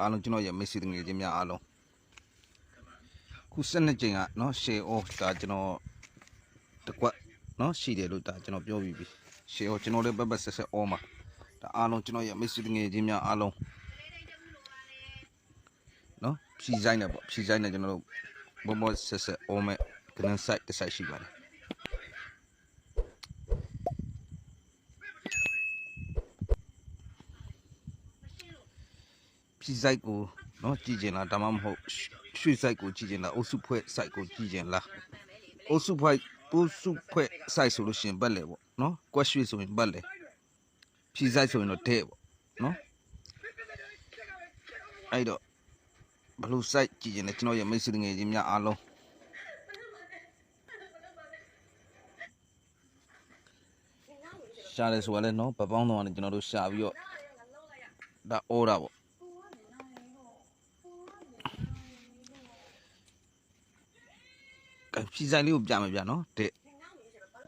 အားလုံးကျွန်တော်ရဲ့မိတ်ဆွေငယ်ချင်းများအားလုံးခု12ကြိမ်ကเนาะ share off ဒါကျွန်တော်တကွက်เนาะရှိတယ်လို့ဒါကျွန်တော်ပြောပြီးပြီ share off ကျွန်တော်လည်းပတ်ပတ်ဆက်ဆက် off မှာဒါအားလုံးကျွန်တော်ရဲ့မိတ်ဆွေငယ်ချင်းများအားလုံးเนาะဖြီးဆိုင်နဲ့ပေါ့ဖြီးဆိုင်နဲ့ကျွန်တော်တို့ဘောဘောဆက်ဆက် off မဲ့ grand site တစ် site ရှိပါတယ် ဖြီးဆိုင်ကိုเนาะကြည့်ကျင်လားဒါမှမဟုတ်ရွှေဆိုင်ကိုကြည့်ကျင်လားအုပ်စုဖွဲ့ဆိုင်ကိုကြည့်ကျင်လားအုပ်စုဖွဲ့အုပ်စုဖွဲ့ဆိုင်ဆိုလို့ရှရင်ပတ်လေပေါ့เนาะကွက်ရွှေဆိုရင်ပတ်လေဖြီးဆိုင်ဆိုရင်တော့တဲ့ပေါ့เนาะအဲ့တော့ဘလို့စိုက်ကြည့်ကျင်လဲကျွန်တော်ရဲ့မိတ်ဆွေငယ်ချင်းများအားလုံးရှားတယ်ဆိုရလဲเนาะပပောင်းတော်ကနေကျွန်တော်တို့ရှာပြီးတော့ဒါအော်တာပေါ့ ဖြီဆိုင်လေးကိုပြမယ်ဗျာနော်တဲ့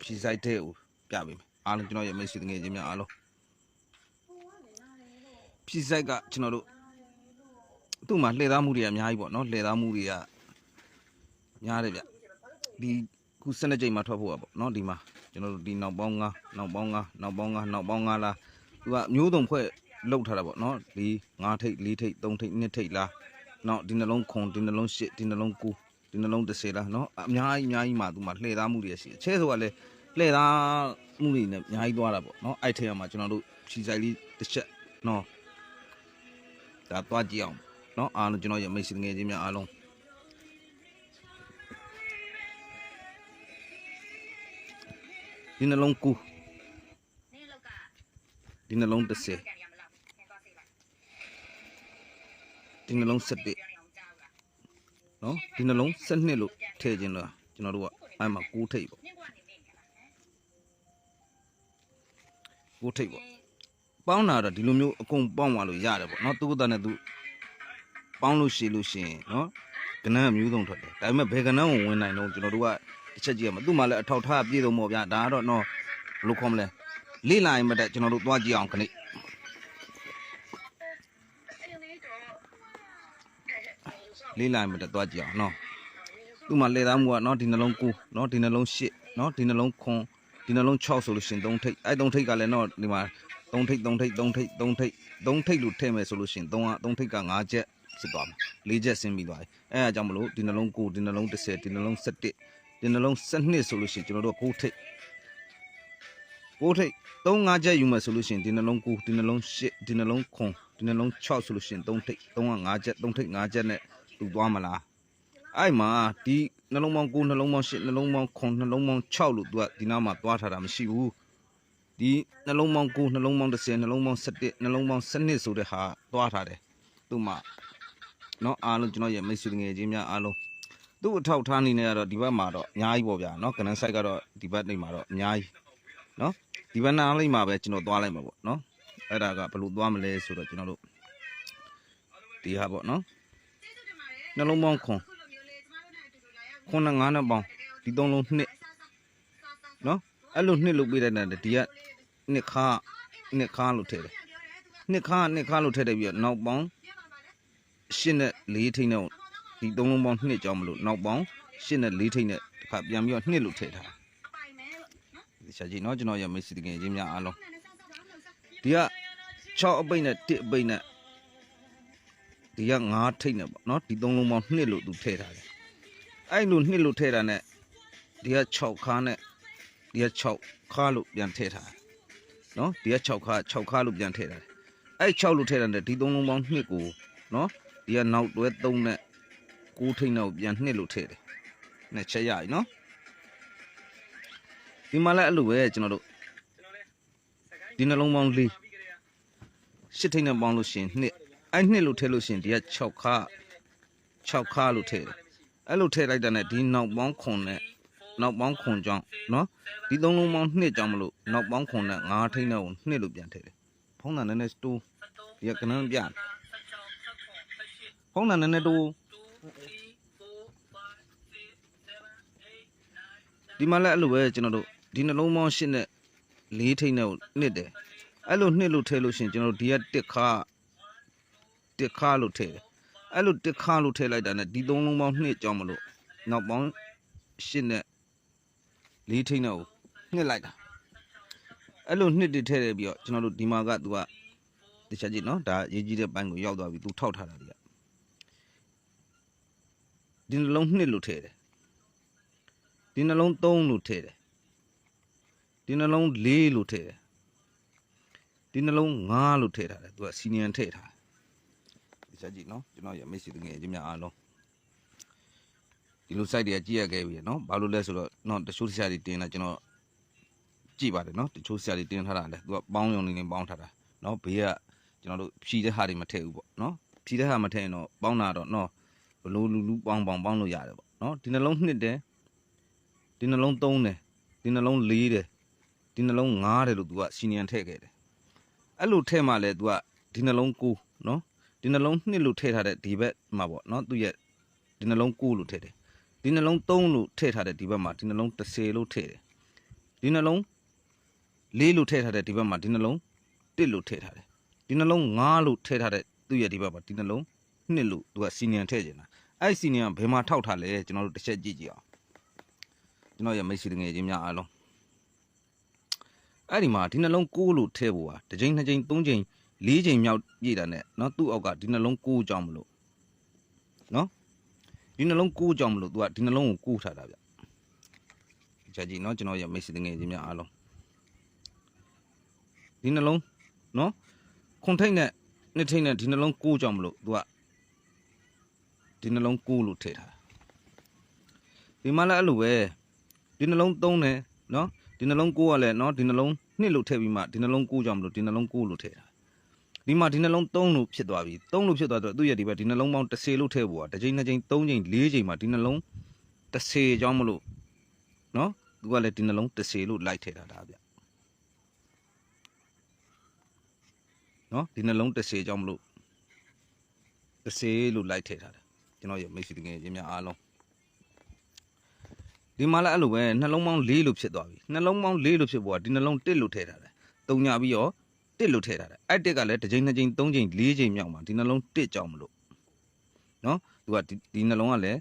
ဖြီဆိုင်တဲ့ကိုပြပေးမယ်အားလုံးကျွန်တော်ရဲ့မိတ်ဆွေတငယ်ချင်းများအားလုံးဖြီဆိုင်ကကျွန်တော်တို့သူ့မှာလှည့်သားမှုတွေကအများကြီးပေါ့နော်လှည့်သားမှုတွေကများတယ်ဗျဒီခုစနေကြိမ်မှာထွက်ဖို့อ่ะပေါ့နော်ဒီမှာကျွန်တော်တို့ဒီနောက်ပေါင်း9နောက်ပေါင်း9နောက်ပေါင်း9နောက်ပေါင်း9လားသူကမျိုးစုံဖွဲ့လောက်ထားတာပေါ့နော်ဒီ9ထိပ်4ထိပ်3ထိပ်2ထိပ်လားနောက်ဒီနှလုံးခွန်ဒီနှလုံး8ဒီနှလုံး9 ဒီနှလုံး10လားနော်အများကြီးအများကြီးမှသူမှလှည့်သားမှုတွေရှိတယ်ချဲဆိုကလည်းလှည့်သားမှုတွေနဲ့အများကြီးသွားတာပေါ့နော်အဲ့ထဲမှာကျွန်တော်တို့ခြီဆိုင်လေးတစ်ချက်နော်ဒါသွားကြည့်အောင်နော်အားလုံးကျွန်တော်ရဲ့မိတ်ဆွေငယ်ချင်းများအားလုံးဒီနှလုံး9ဒီနှလုံး10ဒီနှလုံး17 နော်ဒီနှလုံး12လို့ထည့်ခြင်းလားကျွန်တော်တို့ကအဲ့မှာ9ထိပ်ပေါ့9ထိပ်ပေါ့ပေါင်းတာတော့ဒီလိုမျိုးအကုန်ပေါင်းသွားလို့ရတယ်ပေါ့နော်သူ့ကတည်းနဲ့သူပေါင်းလို့ရှိလို့ရှိရင်နော်ကနန်းအမျိုးစုံထွက်တယ်ဒါပေမဲ့ဘယ်ကနန်းကိုဝင်နိုင်တော့ကျွန်တော်တို့ကတစ်ချက်ကြည့်ရမှာသူ့မှာလည်းအထောက်ထားပြည့်စုံပေါ့ဗျာဒါကတော့နော်ဘယ်လိုခေါ်မလဲလေးလာရင်မတက်ကျွန်တော်တို့သွားကြည့်အောင်ခဏ လေးလာရင်မတက်သွားကြည့်အောင်နော်သူ့မှာလေသားမှုကနော်ဒီနှလုံး9နော်ဒီနှလုံး10နော်ဒီနှလုံးခွန်ဒီနှလုံး6ဆိုလို့ရှရင်3ထိပ်အဲ့3ထိပ်ကလည်းနော်ဒီမှာ3ထိပ်3ထိပ်3ထိပ်3ထိပ်3ထိပ်လို့ထည့်မယ်ဆိုလို့ရှရင်3က3ထိပ်က5ချက်ဖြစ်သွားမှာ4ချက်ဆင်းပြီးသွားပြီအဲအကြောင်းမလို့ဒီနှလုံး9ဒီနှလုံး10ဒီနှလုံး17ဒီနှလုံး12ဆိုလို့ရှရင်ကျွန်တော်တို့9ထိပ်9ထိပ်3 5ချက်ယူမယ်ဆိုလို့ရှရင်ဒီနှလုံး9ဒီနှလုံး10ဒီနှလုံးခွန်ဒီနှလုံး6ဆိုလို့ရှရင်3ထိပ်3က5ချက်3ထိပ်5ချက်နဲ့ သူသွားမလားအဲ့မှာဒီနှလုံးပေါင်း9နှလုံးပေါင်း10နှလုံးပေါင်း9နှလုံးပေါင်း6လို့သူကဒီနားမှာသွားထားတာမရှိဘူးဒီနှလုံးပေါင်း9နှလုံးပေါင်း10နှလုံးပေါင်း17နှလုံးပေါင်း12ဆိုတဲ့ဟာသွားထားတယ်သူမှနော်အားလုံးကျွန်တော်ရဲ့မိတ်ဆွေငယ်ချင်းများအားလုံးသူ့အထောက်ထားနေနေကတော့ဒီဘက်မှာတော့အများကြီးပေါ့ဗျာနော်ကနန်ဆိုင်ကတော့ဒီဘက်နေမှာတော့အများကြီးနော်ဒီဘက်နားလိမ့်မှာပဲကျွန်တော်သွားလိုက်မှာပေါ့နော်အဲ့ဒါကဘယ်လိုသွားမလဲဆိုတော့ကျွန်တော်တို့ဒီဟာပေါ့နော် နှလုံးပေါင်းခွန်ခွန်နဲ့ငါးနဲ့ပေါင်းဒီသုံးလုံးနှစ်เนาะအဲ့လိုနှစ်လုပ်ပေးတဲ့နဲ့ဒီကနှစ်ခါနှစ်ခါလို့ထည့်တယ်နှစ်ခါနှစ်ခါလို့ထည့်တယ်ပြီးတော့နောက်ပေါင်းရှင်းနဲ့လေးထိန်းနဲ့ဒီသုံးလုံးပေါင်းနှစ်ကြောင်းမလို့နောက်ပေါင်းရှင်းနဲ့လေးထိန်းနဲ့တစ်ခါပြန်ပြီးတော့နှစ်လို့ထည့်ထားဒီချက်ကြီးเนาะကျွန်တော်ရမိတ်ဆွေတကယ်ချင်းများအားလုံးဒီက6အပိတ်နဲ့1အပိတ်နဲ့ ဒီက9ထိတ်နဲ့ပေါ့နော်ဒီသုံးလုံးပေါင်း2လို့သူထည့်ထားတယ်အဲ့လို2လို့ထည့်တာနဲ့ဒီက6ခါနဲ့ဒီက6ခါလို့ပြန်ထည့်ထားတယ်နော်ဒီက6ခါ6ခါလို့ပြန်ထည့်ထားတယ်အဲ့6လို့ထည့်တာနဲ့ဒီသုံးလုံးပေါင်း2ကိုနော်ဒီကနောက်တွဲ3နဲ့9ထိတ်နဲ့ပြန်2လို့ထည့်တယ်နဲ့ချက်ရပြီနော်ဒီမှာလည်းအဲ့လိုပဲကျွန်တော်တို့ဒီနှလုံးပေါင်း၄ရှစ်ထိတ်နဲ့ပေါင်းလို့ရှင်2 အဲ့နှစ်လို့ထည့်လို့ရှိရင်ဒီက6ခ6ခလို့ထည့်တယ်အဲ့လိုထည့်လိုက်တာနဲ့ဒီနောက်ပေါင်းခွန်နဲ့နောက်ပေါင်းခွန်ကြောင်းနော်ဒီသုံးလုံးပေါင်းနှစ်ကြောင်းမလို့နောက်ပေါင်းခွန်နဲ့ငါးထိန်းနဲ့ကိုနှစ်လို့ပြန်ထည့်တယ်ဖုံးတာနည်းနည်းတိုးဒီကကနန်းပြဖုံးတာနည်းနည်းတိုးဒီမှာလည်းအဲ့လိုပဲကျွန်တော်တို့ဒီနှလုံးပေါင်းရှစ်နဲ့လေးထိန်းနဲ့ကိုနှစ်တယ်အဲ့လိုနှစ်လို့ထည့်လို့ရှိရင်ကျွန်တော်တို့ဒီကတစ်ခါ တစ်ခါလို့ထည့်တယ်အဲ့လိုတစ်ခါလို့ထည့်လိုက်တာနဲ့ဒီသုံးလုံးပေါင်းနှစ်ကြောင်းမလို့နောက်ပေါင်းရှစ်နဲ့လေးထိန်းတော့နှစ်လိုက်တာအဲ့လိုနှစ်တည်းထည့်ရပြီးတော့ကျွန်တော်တို့ဒီမှာကသူကတခြားကြည့်နော်ဒါရေးကြီးတဲ့ဘိုင်းကိုရောက်သွားပြီသူထောက်ထားတာဒီကဒီနှလုံးနှစ်လို့ထည့်တယ်ဒီနှလုံးသုံးလို့ထည့်တယ်ဒီနှလုံးလေးလို့ထည့်တယ်ဒီနှလုံး9လို့ထည့်ထားတယ်သူကစီနီယံထည့်ထားတယ် ဒီချက်ကြည့်နော်ကျွန်တော်ရမိတ်ဆွေတငယ်ချင်းများအားလုံးဒီလို site တွေကကြည့်ရခဲ့ပြီနော်ဘာလို့လဲဆိုတော့နော်တချို့ဆရာတွေတင်တာကျွန်တော်ကြည့်ပါတယ်နော်တချို့ဆရာတွေတင်ထားတာလေသူကပေါင်းယုံနေနေပေါင်းထားတာနော်ဘေးကကျွန်တော်တို့ဖြီးတဲ့ဟာတွေမထည့်ဘူးပေါ့နော်ဖြီးတဲ့ဟာမထည့်ရင်တော့ပေါင်းတာတော့နော်ဘလို့လူလူပေါင်းပေါင်းပေါင်းလို့ရတယ်ပေါ့နော်ဒီနှလုံးနှစ်တယ်ဒီနှလုံးသုံးတယ်ဒီနှလုံးလေးတယ်ဒီနှလုံး9တယ်လို့သူကစီနီယံထည့်ခဲ့တယ်အဲ့လိုထဲမှာလဲ तू ကဒီနှလုံးကိုနော် ဒီနှလုံးနှစ်လို့ထည့်ထားတဲ့ဒီဘက်မှာပေါ့နော်သူ့ရဲ့ဒီနှလုံးကိုလို့ထည့်တယ်ဒီနှလုံး3လို့ထည့်ထားတဲ့ဒီဘက်မှာဒီနှလုံး30လို့ထည့်တယ်ဒီနှလုံး4လို့ထည့်ထားတဲ့ဒီဘက်မှာဒီနှလုံး1လို့ထည့်ထားတယ်ဒီနှလုံး5လို့ထည့်ထားတဲ့သူ့ရဲ့ဒီဘက်မှာဒီနှလုံး2လို့ तू ကစီနီယံထည့်နေတာအဲ့စီနီယံဘယ်မှာထောက်ထားလဲကျွန်တော်တို့တစ်ချက်ကြည့်ကြည့်အောင်ကျွန်တော်ရဲ့မိတ်ဆွေတငယ်ချင်းများအားလုံးအဲ့ဒီမှာဒီနှလုံး6လို့ထည့်ဖို့ဟာတစ်ချိန်နှစ်ချိန်သုံးချိန် လေးချိန်မြောက်ပြည့်တာနဲ့เนาะသူ့အောက်ကဒီနှလုံး6ကြောင်းမလို့เนาะဒီနှလုံး6ကြောင်းမလို့ तू ကဒီနှလုံးကို6ထားတာဗျချက်ကြီးเนาะကျွန်တော်ရဲ့မိတ်ဆွေတငယ်ချင်းများအားလုံးဒီနှလုံးเนาะခွန်ထိတ်နဲ့နှစ်ထိတ်နဲ့ဒီနှလုံး6ကြောင်းမလို့ तू ကဒီနှလုံး6လို့ထည့်ထားတာဒီမှာလည်းအဲ့လိုပဲဒီနှလုံး3နဲ့เนาะ ဒီနှလုံးကိုကလည်းเนาะဒီနှလုံးနှစ်လို့ထည့်ပြီးမှဒီနှလုံးကိုကြောင့်မလို့ဒီနှလုံးကိုလို့ထည့်တာ ဒီမှာဒီနှလုံး3လို့ဖြစ်သွားပြီ3လို့ဖြစ်သွားတော့သူ့ရဲ့ဒီဘက်ဒီနှလုံးပေါင်း30လို့ထည့်ဖို့อ่ะတစ်ချိန်နှစ်ချိန်3ချိန်4ချိန်မှာဒီနှလုံး30ကြောင့်မလို့เนาะသူကလည်းဒီနှလုံး30လို့လိုက်ထည့်တာဒါဗျเนาะဒီနှလုံး30ကြောင့်မလို့30လို့လိုက်ထည့်ထားတာကျွန်တော်ရဲ့မိတ်ဆွေတကယ်ချင်းများအားလုံး ဒီမှာလည်းအဲ့လိုပဲနှလုံးပေါင်း၄လို့ဖြစ်သွားပြီနှလုံးပေါင်း၄လို့ဖြစ်ပေါ်ကဒီနှလုံး1လို့ထည့်ထားတယ်တုံညာပြီးတော့ 1လို့ထည့်ထားတယ်အဲ့တစ်ကလည်းတစ်ချိန်နှစ်ချိန်သုံးချိန်၄ချိန်မြောက်မှာဒီနှလုံး1ကြောင်းမလို့နော်သူကဒီဒီနှလုံးကလည်း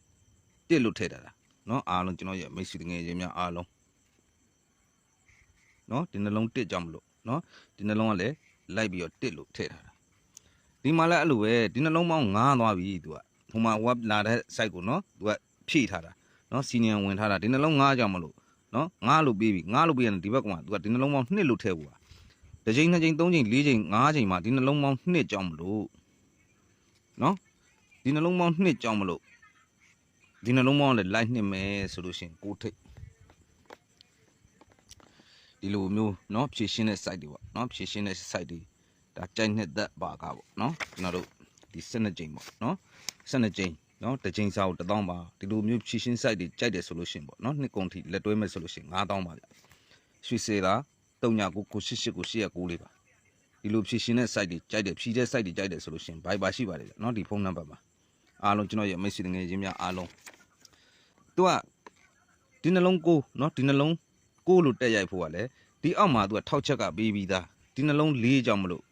1လို့ထည့်ထားတာနော်အားလုံးကျွန်တော်ရဲ့မိတ်ဆွေတငယ်ချင်းများအားလုံးနော်ဒီနှလုံး1ကြောင်းမလို့နော်ဒီနှလုံးကလည်းလိုက်ပြီးတော့1လို့ထည့်ထားတာဒီမှာလည်းအဲ့လိုပဲဒီနှလုံးပေါင်း9သွားပြီသူကဟိုမှာ web လာတဲ့ site ကိုနော်သူကဖြည့်ထားတာနော်စီနီယံဝင်ထားတာဒီနှလုံး9ကြောင်မလို့နော်9လို့ပြီးပြီ9လို့ပြီးရင်ဒီဘက်ကမှသူကဒီနှလုံးပေါင်း2လို့ထည့်ဘူးอ่ะ တစ်ချိန်နှစ်ချိန်သုံးချိန်လေးချိန်5ချိန်မှာဒီနှလုံးပေါင်း2ကြောင်မလို့နော်ဒီနှလုံးပေါင်း2ကြောင်မလို့ဒီနှလုံးပေါင်းလည်းလိုက်နှစ်မယ်ဆိုလို့ရှိရင်ကိုထိတ်ဒီလိုမျိုးနော်ဖြည့်ရှင်းတဲ့ site တွေပေါ့နော်ဖြည့်ရှင်းတဲ့ site တွေဒါကြိုက်နှစ်သက်ပါကားပေါ့နော်ကျွန်တော်တို့ဒီ12ချိန်ပေါ့နော်12ချိန်နော်တစ်ချိန်စာကို1000ပါဒီလိုမျိုးဖြည့်ရှင်း site တွေကြိုက်တယ်ဆိုလို့ရှရင်ပေါ့နော်နှစ်ကုန်ထိလက်တွဲမဲ့ဆိုလို့ရှရင်9000ပါဗျရွှေစေတာ 3999 988လေးပါဒီလိုဖြည့်ရှင်းတဲ့ site တွေကြိုက်တယ်ဖြည့်တဲ့ site တွေကြိုက်တယ်ဆိုလို့ရှရင် Viber ရှိပါတယ်ဗျနော်ဒီဖုန်းနံပါတ်မှာအားလုံးကျွန်တော်ရဲ့မိတ်ဆွေငယ်ချင်းများအားလုံးသူကဒီနှလုံးကိုနော်ဒီနှလုံးကိုလို့တက်ရိုက်ဖို့ကလည်းဒီအောက်မှာသူကထောက်ချက်ကပေးပြီးသားဒီနှလုံး၄ကြောင်မလို့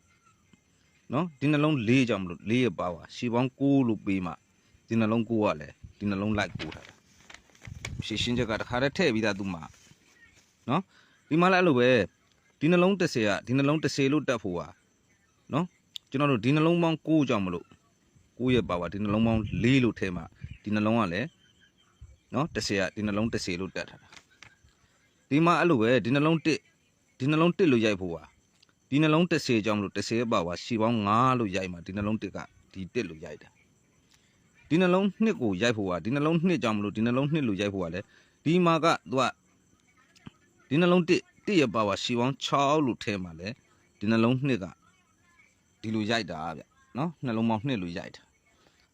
နော်ဒီနှလုံး၄ကြောင်မလို့၄ရပါပါရှေပေါင်း6လို့ပေးမှဒီနှလုံးကိုကလည်းဒီနှလုံးလိုက်ကိုထားတာရှင်းရှင်းချက်ကတခါတည်းထည့်ပြီးသားသူမှာနော်ဒီမှာလည်းအဲ့လိုပဲ ဒီနှလုံး30ကဒီနှလုံး30လို့တက်ဖို့ဟာနော်ကျွန်တော်တို့ဒီနှလုံးပေါင်း6ကြောင်မလို့6ရဲ့ပါဝါဒီနှလုံးပေါင်း4လို့ထဲမှာဒီနှလုံးကလည်းနော်30ကဒီနှလုံး30လို့တက်ထားတာဒီမှာအဲ့လိုပဲဒီနှလုံး1ဒီနှလုံး1လို့ရိုက်ဖို့ဟာဒီနှလုံး30ကြောင်မလို့30ရဲ့ပါဝါရှီပေါင်း9လို့ရိုက်မှာဒီနှလုံး1ကဒီ1လို့ရိုက်တယ်ဒီနှလုံးနှစ်ကိုရိုက်ဖို့ကဒီနှလုံးနှစ်ကြောင့်မလို့ဒီနှလုံးနှစ်လို့ရိုက်ဖို့ကလည်းဒီမှာကသူကဒီနှလုံးတစ် တစ်ရပါပါရှီပေါင်း6လို့ထဲမှာလဲဒီနှလုံးနှစ်ကဒီလိုရိုက်တာဗျနော်နှလုံးပေါင်းနှစ်လို့ရိုက်တာ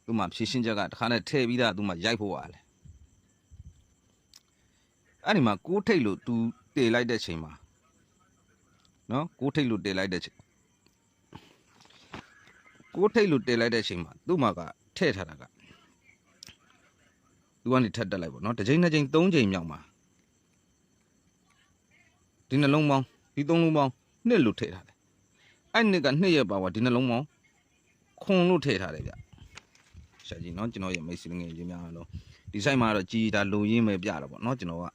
သူမှဖြည့်ရှင်းချက်ကတခါနဲ့ထည့်ပြီးသားသူမှရိုက်ဖို့ကလည်းအဲ့ဒီမှာကိုးထိတ်လို့သူတေလိုက်တဲ့ချိန်မှာနော်ကိုးထိတ်လို့တေလိုက်တဲ့ချိန်ကိုးထိတ်လို့တေလိုက်တဲ့ချိန်မှာသူ့မှာကထည့်ထားတာကသူကနေထက်တက်လိုက်ပေါ့နော်တစ်ချိန်နှစ်ချိန်သုံးချိန်မြောက်မှာ ဒီနှလုံးပေါင်းဒီသုံးလုံးပေါင်းနှစ်လို့ထည့်ထားတယ်အဲ့နှစ်ကနှစ်ရဲ့ပါဝါဒီနှလုံးပေါင်းခွန်လို့ထည့်ထားတယ်ဗျဆရာကြီးเนาะကျွန်တော်ရဲ့မိတ်ဆွေငယ်ချင်းများတော့ဒီဆိုင်မှာတော့ကြည်ဒါလုံရင်းပဲပြတာပေါ့เนาะကျွန်တော်က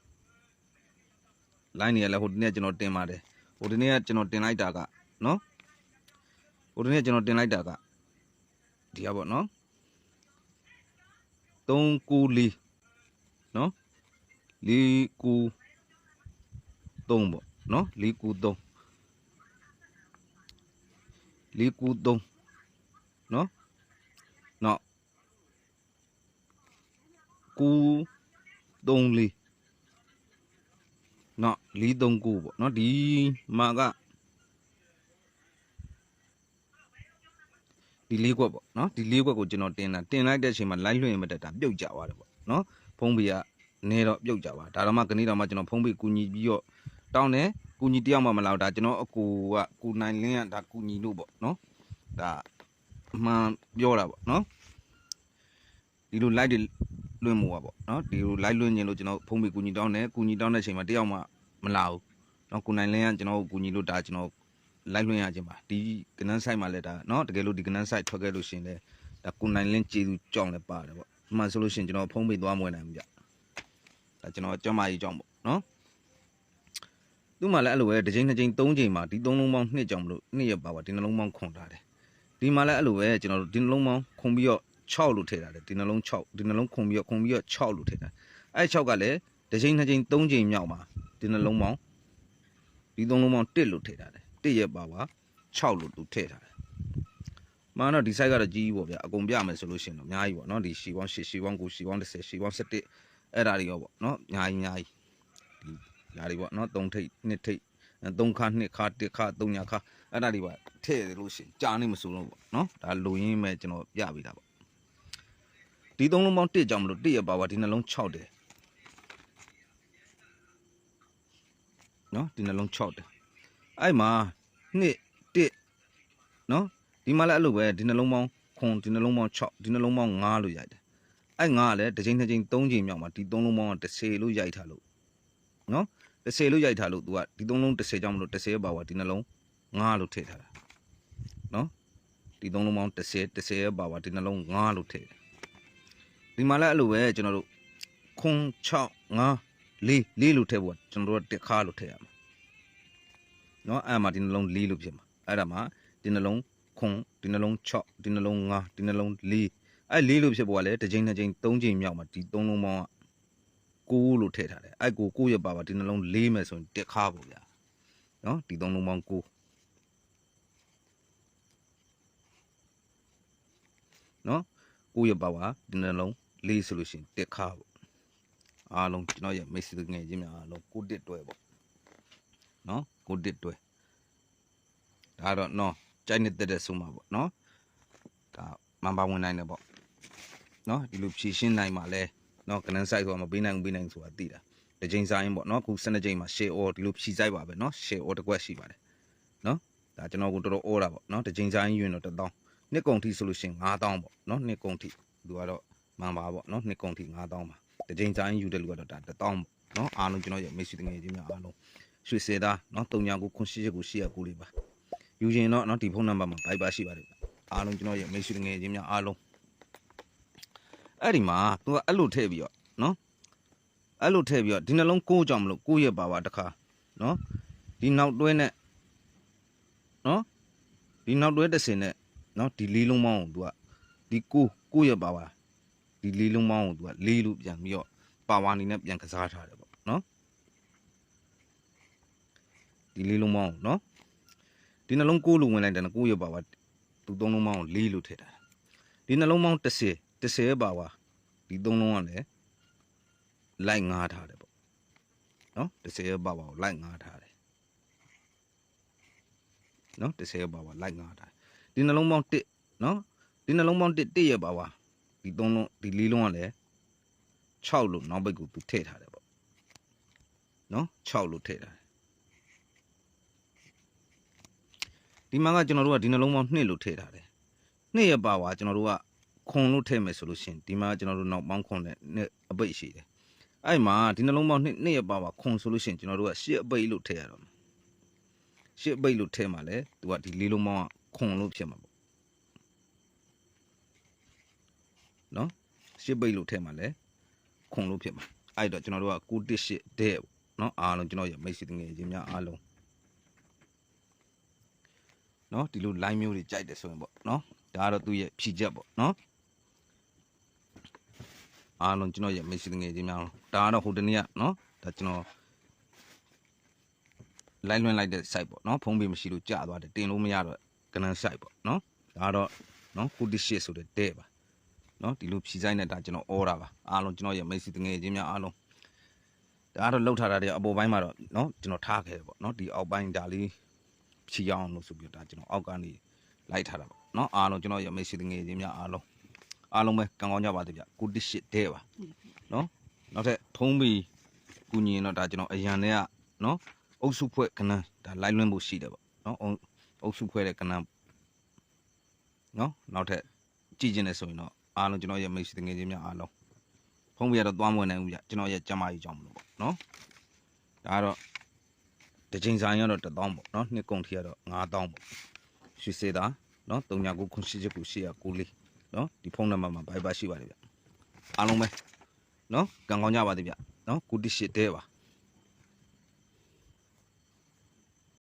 line တွေကလည်းဟိုဒီနေ့ကျွန်တော်တင်ပါတယ်ဟိုဒီနေ့ကကျွန်တော်တင်လိုက်တာကเนาะဟိုဒီနေ့ကျွန်တော်တင်လိုက်တာကဒီကပေါ့เนาะ394เนาะ494 3ပေါ့နော်493 493နော်နောက်934နော်439ပေါ့နော်ဒီမှာကဒီလေးခွက်ပေါ့နော်ဒီလေးခွက်ကိုကျွန်တော်တင်တာတင်လိုက်တဲ့အချိန်မှာ line လွှင့်ရင်မတက်တာပြုတ်ကြသွားတယ်ပေါ့နော်ဖုံးပေကနေတော့ပြုတ်ကြပါဒါတော့မှကနေတော့မှကျွန်တော်ဖုံးပေကူညီပြီးတော့ တောင်းတယ်ကူညီတယောက်မှမလောက်ဒါကျွန်တော်အကူကကူနိုင်လင်းကဒါကူညီလို့ပေါ့နော်ဒါအမှန်ပြောတာပေါ့နော်ဒီလို live တွေလွှင့်မှုပါပေါ့နော်ဒီလို live လွှင့်ခြင်းလို့ကျွန်တော်ဖုံးပေကူညီတောင်းတယ်ကူညီတောင်းတဲ့အချိန်မှာတယောက်မှမလာဘူးနော်ကူနိုင်လင်းကကျွန်တော်ကိုကူညီလို့ဒါကျွန်တော် live လွှင့်ရခြင်းပါဒီကနန်း site မှာလည်းဒါเนาะတကယ်လို့ဒီကနန်း site ထွက်ခဲ့လို့ရှရင်လဲဒါကိုနိုင်လင်းကျေသူကြောင်းလည်းပါတယ်ပေါ့အမှန်ဆိုလို့ရှရင်ကျွန်တော်ဖုံးပိတ်သွားမဝင်နိုင်ဘူးဗျဒါကျွန်တော်ကျမကြီးကြောင်းပေါ့เนาะ သူ့မှာလည်းအဲ့လိုပဲတစ်ချိန်နှစ်ချိန်သုံးချိန်မှာဒီသုံးလုံးပေါင်းနှစ်ကြောင်းမလို့နှစ်ရပါပါဒီနှလုံးပေါင်းခွန်ထားတယ်ဒီမှာလည်းအဲ့လိုပဲကျွန်တော်တို့ဒီနှလုံးပေါင်းခွန်ပြီးတော့6လို့ထည့်ထားတယ်ဒီနှလုံး6ဒီနှလုံးခွန်ပြီးတော့ခွန်ပြီးတော့6လို့ထည့်ထားအဲ့6ကလည်းတစ်ချိန်နှစ်ချိန်သုံးချိန်မြောက်မှာဒီနှလုံးပေါင်းဒီသုံးလုံးပေါင်း1လို့ထည့်ထားတယ်1ရက်ပါပါ6လို့သူထည့်ထားတယ်။မှန်တော့ဒီ site ကတော့ကြီးကြီးပေါ့ဗျာအကုန်ပြမယ်ဆိုလို့ရှိရင်တော့အများကြီးပေါ့နော်ဒီရှီပေါင်း8ရှီပေါင်း9ရှီပေါင်း10ရှီပေါင်း17အဲ့ဒါတွေရောပေါ့နော်အများကြီးအများကြီး ဒီဓာတွေပေါ့နော်3ထိပ်2ထိပ်3ခါ2ခါ1ခါ3ညာခါအဲ့ဒါတွေပါထည့်တယ်လို့ရှိရင်ကြာနေမစိုးလို့ပေါ့နော်ဒါလိုရင်းမဲ့ကျွန်တော်ပြပေးတာပေါ့ဒီသုံးလုံးပေါင်း1ကြောင်မလို့1ရပါပါဒီနှလုံး6တယ်နော်ဒီနှလုံး6တယ်အဲ့မှာနှစ်တစ်နော်ဒီမှာလည်းအဲ့လိုပဲဒီနှလုံးပေါင်းခွန်ဒီနှလုံးပေါင်း6ဒီနှလုံးပေါင်း9လို့ရိုက်တယ်အဲ့9ကလည်းတစ်ချိန်တစ်ချိန်3ချိန်မြောက်မှာဒီ3လုံးပေါင်းက10လို့ရိုက်ထားလို့ နော်30လို့ရိုက်ထားလို့ तू ကဒီသုံးလုံး30ကြောင့်မလို့30ပါဝါဒီနှလုံး9လို့ထည့်ထားတာနော်ဒီသုံးလုံးပေါင်း30 30ရဲ့ပါဝါဒီနှလုံး9လို့ထည့်ဒီမှာလည်းအဲ့လိုပဲကျွန်တော်တို့ခွန်6 9လေးလေးလို့ထည့်ဖို့ကျွန်တော်တို့တစ်ခါလို့ထည့်ရမှာနော်အဲ့မှာဒီနှလုံးလေးလို့ဖြစ်မှာအဲ့ဒါမှာဒီနှလုံးခွန်ဒီနှလုံး6ဒီနှလုံး9ဒီနှလုံးလေးအဲ့လေးလို့ဖြစ်ပေါ်ကလည်းတစ်ချိန်တစ်ချိန်သုံးချိန်မြောက်မှာဒီသုံးလုံးပေါင်းက ကိုးလို့ထည့်ထားတယ်အဲ့ကိုကိုရဲ့ပါပါဒီနှလုံးလေးမယ်ဆိုရင်တစ်ခါပေါ့ဗျာနော်ဒီသုံးလုံးပေါင်းကိုးနော်ကိုရဲ့ပါပါဒီနှလုံးလေးဆိုလို့ရှိရင်တစ်ခါပေါ့အားလုံးကျွန်တော်ရဲ့မိတ်ဆွေငယ်ချင်းများအားလုံးကိုတစ်တွဲပေါ့နော်ကိုတစ်တွဲဒါတော့နော်ကြိုက်နေတဲ့တဲ့ဆုံးမှာပေါ့နော်ဒါမန်ပါဝင်နိုင်တယ်ပေါ့နော်ဒီလိုဖြည့်ရှင်းနိုင်မှာလဲ နော်ကနန်း size ဆိုတာမပေးနိုင်ဘူးပေးနိုင်ဆိုတာသိတာတစ်ချိန်စာရင်းပေါ့နော်အခု12ချိန်မှာ share or ဒီလိုဖြီ size ပါပဲနော် share or တစ်ကွက်ရှိပါတယ်နော်ဒါကျွန်တော်ကိုတော်တော် order ပေါ့နော်တစ်ချိန်စာရင်းယူရင်တော့1000နှစ်ကုန်ထိဆိုလို့ရှိရင်9000ပေါ့နော်နှစ်ကုန်ထိသူကတော့မှန်ပါပေါ့နော်နှစ်ကုန်ထိ9000ပါတစ်ချိန်စာရင်းယူတဲ့လူကတော့ဒါ1000ပေါ့နော်အားလုံးကျွန်တော်ရဲ့မိတ်ဆွေတငယ်ချင်းများအားလုံးရွှေစေသားနော်3999 899 899လေးပါယူရင်တော့နော်ဒီဖုန်းနံပါတ်မှာ Viber ရှိပါတယ်အားလုံးကျွန်တော်ရဲ့မိတ်ဆွေငယ်ချင်းများအားလုံး အဲ့ဒီမှာ तू ကအဲ့လိုထည့်ပြီးတော့နော်အဲ့လိုထည့်ပြီးတော့ဒီနှလုံးကိုးကြောင်မလို့ကိုးရပါပါတခါနော်ဒီနောက်တွဲနဲ့နော်ဒီနောက်တွဲတစ်စင်နဲ့နော်ဒီလေးလုံးပေါင်းကို तू ကဒီကိုးကိုးရပါပါဒီလေးလုံးပေါင်းကို तू ကလေးလို့ပြန်ပြီးတော့ပါဝါနေနဲ့ပြန်ကစားထားတယ်ပေါ့နော်ဒီလေးလုံးပေါင်းကိုနော်ဒီနှလုံးကိုးလို့ဝင်လိုက်တယ်နော်ကိုးရပါပါသူသုံးလုံးပေါင်းကိုလေးလို့ထည့်တာဒီနှလုံးပေါင်းတစ်စင် 10ပါပါဒီသုံးလုံးကလည်းလိုက်ငားထားတယ်ပေါ့နော်10ပါပါကိုလိုက်ငားထားတယ်နော်10ပါပါလိုက်ငားထားဒီနှလုံးပေါင်း1နော်ဒီနှလုံးပေါင်း1 1ရပါပါဒီသုံးလုံးဒီလေးလုံးကလည်း6လို့နောက်ဘက်ကိုသူထည့်ထားတယ်ပေါ့နော်6လို့ထည့်ထားတယ်ဒီမှာကကျွန်တော်တို့ကဒီနှလုံးပေါင်း2လို့ထည့်ထားတယ်2ရပါပါကျွန်တော်တို့က ခွန်လို့ထည့်မယ်ဆိုလို့ရှင်ဒီမှာကျွန်တော်တို့နောက်ပေါင်းခွန်နဲ့နှစ်အပိတ်ရှိတယ်အဲ့မှာဒီနှလုံးပေါင်း2 2ရပါဝါခွန်ဆိုလို့ရှင်ကျွန်တော်တို့က10အပိတ်လို့ထည့်ရတော့မယ်10အပိတ်လို့ထည့်မှာလဲသူကဒီလေးလုံးပေါင်းကခွန်လို့ဖြစ်မှာပေါ့နော်ရှစ်ပိတ်လို့ထဲမှာလဲခွန်လို့ဖြစ်မှာအဲ့တော့ကျွန်တော်တို့က918တဲ့နော်အားလုံးကျွန်တော်ရမိတ်ဆွေတငယ်ချင်းများအားလုံးနော်ဒီလို line မျိုးတွေကြိုက်တယ်ဆိုရင်ပေါ့နော်ဒါကတော့သူ့ရဲ့ဖြီချက်ပေါ့နော် အားလုံးကျွန်တော်ရမိတ်ဆွေတငယ်ချင်းများအားလုံးဒါကတော့ဟိုတနေ့ကနော်ဒါကျွန်တော်လိုက်လွှင့်လိုက်တဲ့ site ပေါ့နော်ဖုံးပေမရှိလို့ကြာသွားတယ်တင်လို့မရတော့ကနန်း site ပေါ့နော်ဒါကတော့နော်98ဆိုတဲ့တဲ့ပါနော်ဒီလိုဖြီဆိုင်နဲ့ဒါကျွန်တော် order ပါအားလုံးကျွန်တော်ရဲ့မိတ်ဆွေတငယ်ချင်းများအားလုံးဒါကတော့လောက်ထားတာတွေအပေါ်ပိုင်းမှာတော့နော်ကျွန်တော်ထားခဲ့တယ်ပေါ့နော်ဒီအောက်ပိုင်းဒါလေးဖြီအောင်လို့ဆိုပြီးတော့ဒါကျွန်တော်အောက်ကနေလိုက်ထားတာပေါ့နော်အားလုံးကျွန်တော်ရဲ့မိတ်ဆွေတငယ်ချင်းများအားလုံး အားလုံးပဲကံကောင်းကြပါသေးဗျ98တဲ့ပါနော်နောက်ထပ်ဖုံးပေကူညီရင်တော့ဒါကျွန်တော်အရန်တွေကနော်အုပ်စုဖွဲ့ကဏ္ဍဒါလိုက်လွှင့်ဖို့ရှိတယ်ပေါ့နော်အုပ်အုပ်စုဖွဲ့တဲ့ကဏ္ဍနော်နောက်ထပ်ကြည့်ကျင်နေဆိုရင်တော့အားလုံးကျွန်တော်ရဲ့မိတ်ဆွေတငယ်ချင်းများအားလုံးဖုန်းပြရတော့သွားမဝင်နိုင်ဘူးဗျကျွန်တော်ရဲ့ကျမကြီးကြောင့်မလို့ပေါ့နော်ဒါကတော့တစ်ချိန်ဆိုင်ရတော့1000ပေါ့နော်နှစ်ကုန်ထီကတော့9000ပေါ့ရွှေစေတာနော်39ခုရှိချက်ခုရှိရ9လေး နော်ဒီဖုန်းနံပါတ်မှာ Viber ရှိပါတယ်ဗျအားလုံးပဲနော်ကံကောင်းကြပါသေးဗျနော်98တဲပါ